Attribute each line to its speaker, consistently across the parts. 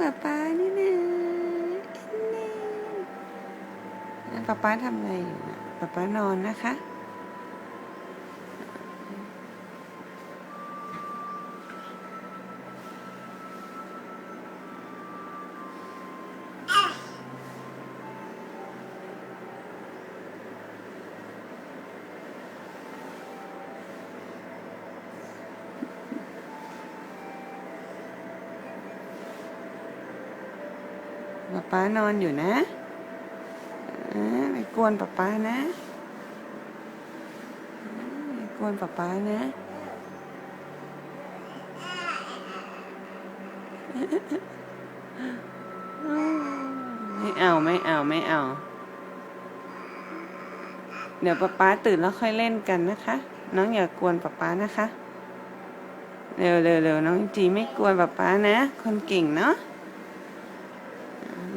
Speaker 1: ป๊าป๊านี่นะนี่ป๊าป๊าทำอะไรอยู่นะป๊าป๊านอนนะคะ ป๊าป๊านอนอยู่นะไม่กวนป๊าป๊านะไม่กวนป๊าป๊านะไม่เอาไม่เอาไม่เอา เดี๋ยวป๊าป๊าตื่นแล้วค่อยเล่นกันนะคะ น้องอย่ากวนป๊าป๊านะคะ เร็วเร็วเร็วน้องจีไม่กวนป๊าป๊านะ คนเก่งเนาะ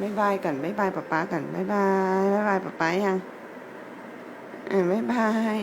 Speaker 1: บายบายกันบายบายป๊าป๊ากันบายบายบายบายป๊าป๊ายังอ่าบายบาย